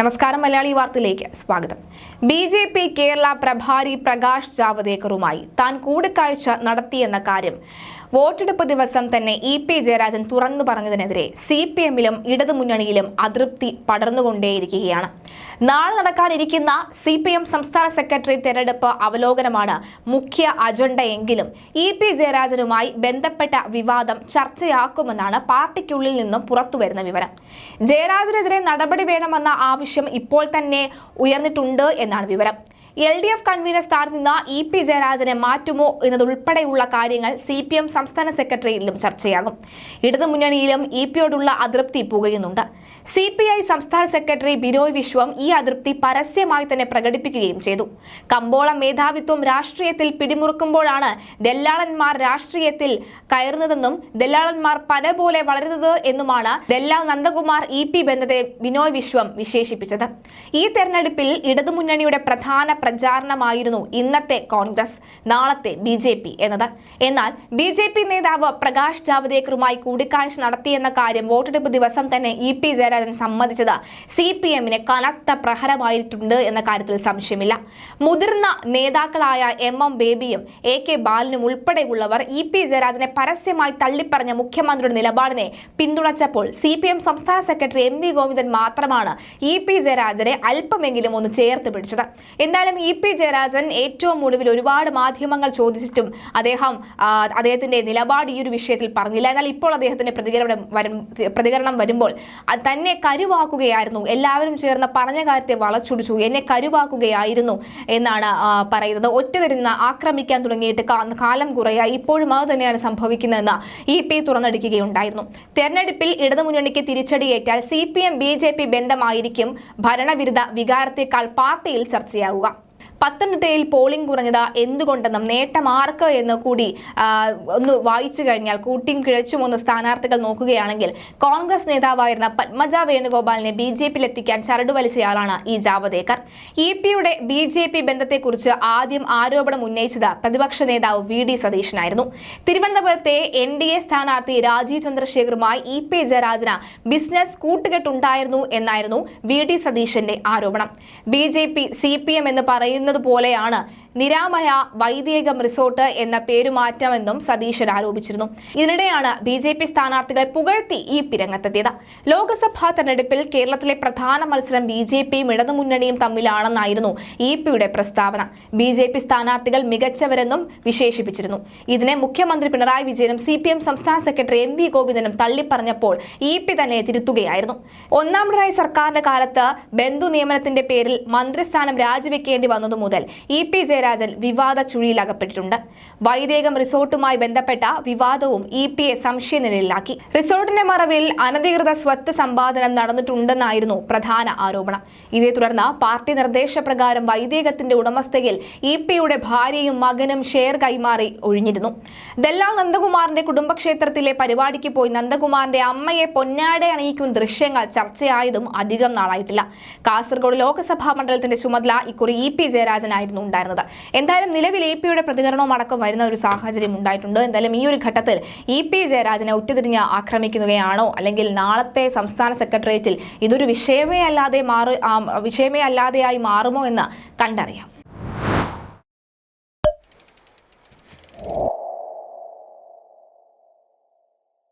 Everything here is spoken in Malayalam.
നമസ്കാരം മലയാളി വാർത്തയിലേക്ക് സ്വാഗതം. ബി ജെ പി കേരള പ്രഭാരി പ്രകാശ് ജാവദേക്കറുമായി താൻ കൂടിക്കാഴ്ച നടത്തിയെന്ന കാര്യം വോട്ടെടുപ്പ് ദിവസം തന്നെ ഇ പി ജയരാജൻ തുറന്നു പറഞ്ഞതിനെതിരെ സി പി എമ്മിലും ഇടതുമുന്നണിയിലും അതൃപ്തി പടർന്നുകൊണ്ടേയിരിക്കുകയാണ്. നാളെ നടക്കാനിരിക്കുന്ന സി പി എം സംസ്ഥാന സെക്രട്ടറി തെരഞ്ഞെടുപ്പ് അവലോകനമാണ് മുഖ്യ അജണ്ടയെങ്കിലും ഇ പി ജയരാജനുമായി ബന്ധപ്പെട്ട വിവാദം ചർച്ചയാക്കുമെന്നാണ് പാർട്ടിക്കുള്ളിൽ നിന്നും പുറത്തുവരുന്ന വിവരം. ജയരാജനെതിരെ നടപടി വേണമെന്ന ആവശ്യം ഇപ്പോൾ തന്നെ ഉയർന്നിട്ടുണ്ട് എന്നാണ് വിവരം. എൽ ഡി എഫ് കൺവീനർ സ്ഥാനത്ത് നിന്ന് ഇ പി ജയരാജനെ മാറ്റുമോ എന്നതുൾപ്പെടെയുള്ള കാര്യങ്ങൾ സി പി എം സംസ്ഥാന സെക്രട്ടറിയിലും ചർച്ചയാകും. ഇടതുമുന്നണിയിലും ഇ പിയോടുള്ള അതൃപ്തി പുകയുന്നുണ്ട്. സി പി ഐ സംസ്ഥാന സെക്രട്ടറി ബിനോയ് വിശ്വം ഈ അതൃപ്തി പരസ്യമായി തന്നെ പ്രകടിപ്പിക്കുകയും ചെയ്തു. കമ്പോള മേധാവിത്വം രാഷ്ട്രീയത്തിൽ പിടിമുറുക്കുമ്പോഴാണ് ദല്ലാളന്മാർ രാഷ്ട്രീയത്തിൽ കയറുന്നതെന്നും ദല്ലാളന്മാർ പല പോലെ വളരുന്നത് എന്നുമാണ് ദല്ലാൽ നന്ദകുമാർ ഇ പി ബന്ധത്തെ ബിനോയ് വിശ്വം വിശേഷിപ്പിച്ചത്. ഈ തെരഞ്ഞെടുപ്പിൽ ഇടതുമുന്നണിയുടെ പ്രധാന പ്രചാരണമായിരുന്നു ഇന്നത്തെ കോൺഗ്രസ് നാളത്തെ ബി ജെ പി എന്നത് എന്നാൽ ബി ജെ പി നേതാവ് പ്രകാശ് ജാവദേക്കറുമായി കൂടിക്കാഴ്ച നടത്തിയെന്ന കാര്യം വോട്ടെടുപ്പ് ദിവസം തന്നെ ഇ പി ജയരാജൻ സമ്മതിച്ചത് സി പി എമ്മിന് കനത്ത പ്രഹരമായിട്ടുണ്ട് എന്ന കാര്യത്തിൽ സംശയമില്ല. മുതിർന്ന നേതാക്കളായ എം എം ബേബിയും എ കെ ബാലനും ഉൾപ്പെടെയുള്ളവർ ഇ പി ജയരാജനെ പരസ്യമായി തള്ളിപ്പറഞ്ഞ മുഖ്യമന്ത്രിയുടെ നിലപാടിനെ പിന്തുണച്ചപ്പോൾ സി പി എം സംസ്ഥാന സെക്രട്ടറി എം വി ഗോവിന്ദൻ മാത്രമാണ് ഇ പി ജയരാജനെ അല്പമെങ്കിലും ഒന്ന് ചേർത്ത് പിടിച്ചത്. എന്തായാലും ഇ പി ജയരാജൻ ഏറ്റവും ഒടുവിൽ ഒരുപാട് മാധ്യമങ്ങൾ ചോദിച്ചിട്ടും അദ്ദേഹം അദ്ദേഹത്തിന്റെ നിലപാട് ഈ ഒരു വിഷയത്തിൽ പറഞ്ഞില്ല. എന്നാൽ ഇപ്പോൾ അദ്ദേഹത്തിന്റെ പ്രതികരണം വരും പ്രതികരണം വരുമ്പോൾ തന്നെ കരുവാക്കുകയായിരുന്നു. എല്ലാവരും ചേർന്ന് പറഞ്ഞ കാര്യത്തെ വളച്ചൊടിച്ചു. എന്നെ കരുവാക്കുകയായിരുന്നു എന്നാണ് പറയുന്നത്. ഒറ്റതിരുന്ന് ആക്രമിക്കാൻ തുടങ്ങിയിട്ട് കാലം കുറയായി. ഇപ്പോഴും അത് തന്നെയാണ് സംഭവിക്കുന്നതെന്ന് ഇ പി തുറന്നടിക്കുകയുണ്ടായിരുന്നു. തെരഞ്ഞെടുപ്പിൽ ഇടതുമുന്നണിക്ക് തിരിച്ചടിയേറ്റാൽ C P M B J P ബന്ധമായിരിക്കും ഭരണവിരുദ്ധ വികാരത്തെക്കാൾ പാർട്ടിയിൽ ചർച്ചയാവുക. പത്തനംതിട്ടയിൽ പോളിംഗ് കുറഞ്ഞത് എന്തുകൊണ്ടെന്നും നേട്ടം ആർക്ക് എന്ന് കൂടി ഒന്ന് വായിച്ചു കഴിഞ്ഞാൽ കൂട്ടിയും കിഴച്ചും ഒന്ന് സ്ഥാനാർത്ഥികൾ നോക്കുകയാണെങ്കിൽ കോൺഗ്രസ് നേതാവായിരുന്ന പത്മജ വേണുഗോപാലിനെ ബി ജെ പിയിൽ എത്തിക്കാൻ ചരട് വലിച്ചയാളാണ് ഈ ജാവദേക്കർ. ഇ പിയുടെ ബി ജെ പി ബന്ധത്തെക്കുറിച്ച് ആദ്യം ആരോപണം ഉന്നയിച്ചത് പ്രതിപക്ഷ നേതാവ് വി ഡി സതീശനായിരുന്നു. തിരുവനന്തപുരത്തെ എൻ ഡി എ സ്ഥാനാർത്ഥി രാജീവ് ചന്ദ്രശേഖറുമായി ഇ പി ജയരാജന് ബിസിനസ് കൂട്ടുകെട്ടുണ്ടായിരുന്നു എന്നായിരുന്നു വി ഡി സതീശന്റെ ആരോപണം. B J P C P M എന്ന് പറയുന്നത് പോലെയാണ്. നിരാമയ വൈദികം റിസോർട്ട് എന്ന പേരുമാറ്റമെന്നും സതീശൻ ആരോപിച്ചിരുന്നു. ഇതിനിടെയാണ് ബി ജെ പി സ്ഥാനാർത്ഥികളെ പുകഴ്ത്തി ഈ പിരങ്ങത്തെത്തിയത്. ലോക്സഭാ തെരഞ്ഞെടുപ്പിൽ കേരളത്തിലെ പ്രധാന മത്സരം ബി ജെ പിയും ഇടതുമുന്നണിയും തമ്മിലാണെന്നായിരുന്നു ഇ പിയുടെ പ്രസ്താവന. ബി ജെ പി സ്ഥാനാർത്ഥികൾ മികച്ചവരെന്നും വിശേഷിപ്പിച്ചിരുന്നു. ഇതിനെ മുഖ്യമന്ത്രി പിണറായി വിജയനും സി പി എം സംസ്ഥാന സെക്രട്ടറി എം വി ഗോവിന്ദനും തള്ളിപ്പറഞ്ഞപ്പോൾ ഇ പി തന്നെ തിരുത്തുകയായിരുന്നു. ഒന്നാം പിണറായി സർക്കാരിന്റെ കാലത്ത് ബന്ധു നിയമനത്തിന്റെ പേരിൽ മന്ത്രിസ്ഥാനം രാജിവെക്കേണ്ടി വന്നതു മുതൽ ഇ പി ജയരാജൻ വിവാദ ചുഴിയിലകപ്പെട്ടിട്ടുണ്ട് വൈദേകം റിസോർട്ടുമായി ബന്ധപ്പെട്ട വിവാദവും ഇ പി എ സംശയനിലയിലാക്കി റിസോർട്ടിന്റെ മറവിൽ അനധികൃത സ്വത്ത് സമ്പാദനം നടന്നിട്ടുണ്ടെന്നായിരുന്നു പ്രധാന ആരോപണം. ഇതേ തുടർന്ന് പാർട്ടി നിർദ്ദേശപ്രകാരം വൈദേകത്തിന്റെ ഉടമസ്ഥയിൽ ഇ പിയുടെ ഭാര്യയും മകനും ഷെയർ കൈമാറി ഒഴിഞ്ഞിരുന്നു. ദല്ലാൽ നന്ദകുമാറിന്റെ കുടുംബക്ഷേത്രത്തിലെ പരിപാടിക്ക് പോയി നന്ദകുമാറിന്റെ അമ്മയെ പൊന്നാടെ അണിയിക്കുന്ന ദൃശ്യങ്ങൾ ചർച്ചയായതും അധികം നാളായിട്ടില്ല. കാസർഗോഡ് ലോക്സഭാ മണ്ഡലത്തിന്റെ ചുമതല ഇക്കുറി ഇ പി ജയരാജനായിരുന്നു ഉണ്ടായിരുന്നത്. എന്തായാലും നിലവിൽ ഇ പിയുടെ പ്രതികരണവും അടക്കം വരുന്ന ഒരു സാഹചര്യം ഉണ്ടായിട്ടുണ്ട്. എന്തായാലും ഈ ഒരു ഘട്ടത്തിൽ ഇ പി ജയരാജനെ ഉറ്റുതിരിഞ്ഞ് ആക്രമിക്കുകയാണോ അല്ലെങ്കിൽ നാളത്തെ സംസ്ഥാന സെക്രട്ടേറിയറ്റിൽ ഇതൊരു വിഷയമേ അല്ലാതെ മാറി വിഷയമേ അല്ലാതെയായി മാറുമോ എന്ന് കണ്ടറിയാം.